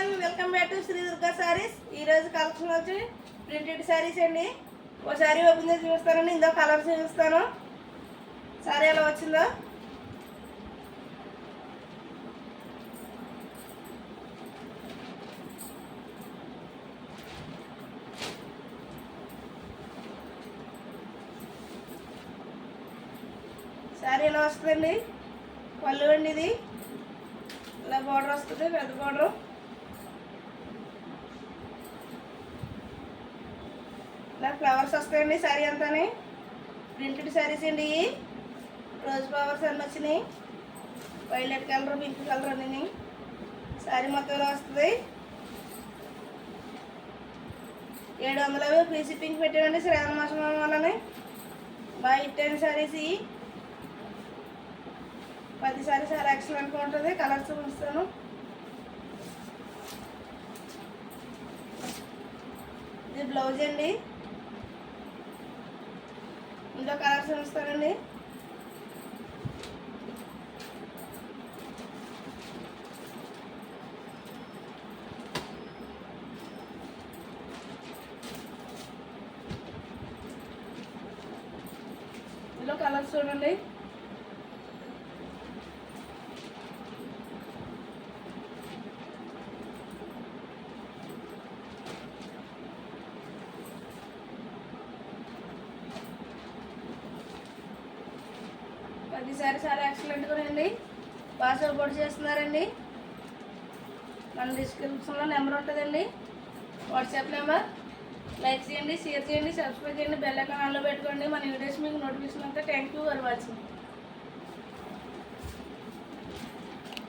One welcome back to Sri Durga sarees ఈ రోజు collection వచ్చి ప్రింటెడ్ శారీస్ అండి. ఓ శారీ ఓపెన్ చేసి చూపిస్తానండి. ఇందో కలర్ చూపిస్తాను. సారీ ఎలా వచ్చిందో. సారీ ఎలా వస్తుందండి? పళ్ళు అండి ఇది. ఇలా బార్డర్ వస్తుంది పెద్ద బార్డర్ ఇలా ఫ్లవర్స్ వస్తాయండి శారీ అంతానే. ప్రింటెడ్ శారీస్ అండి రోజ్ ఫ్లవర్స్ అన్నీ వచ్చినాయి. వైలెట్ కలర్ పింక్ కలర్ అన్నీ శారీ మొత్తం వస్తుంది. ఏడు వందల యాభై ఫ్రీ షిప్పింగ్ పెట్టామండి శ్రావణ మాసం వల్లనే. బాగా ఇట్టాను శారీస్ పది సారీ చాలా ఎక్సలెంట్గా ఉంటుంది. కలర్స్ ఉంచుతాను ఇది బ్లౌజ్ అండి. ఇందులో కలర్స్ చూపిస్తానండి ఇందులో కలర్స్ చూడండి ప్రతిసారి చాలా ఎక్సలెంట్గా ఉంది బాగా సపోర్ట్ చేస్తున్నారండి. మన డిస్క్రిప్షన్లో నెంబర్ ఉంటుందండి. వాట్సాప్ నెంబర్ లైక్ చేయండి షేర్ చేయండి సబ్స్క్రైబ్ చేయండి బెల్ ఐకాన్ ఆన్లో పెట్టుకోండి. మన వీడియోస్ మీకు నోటిఫికేషన్ అంతా థ్యాంక్ యూ ఫర్ వాచింగ్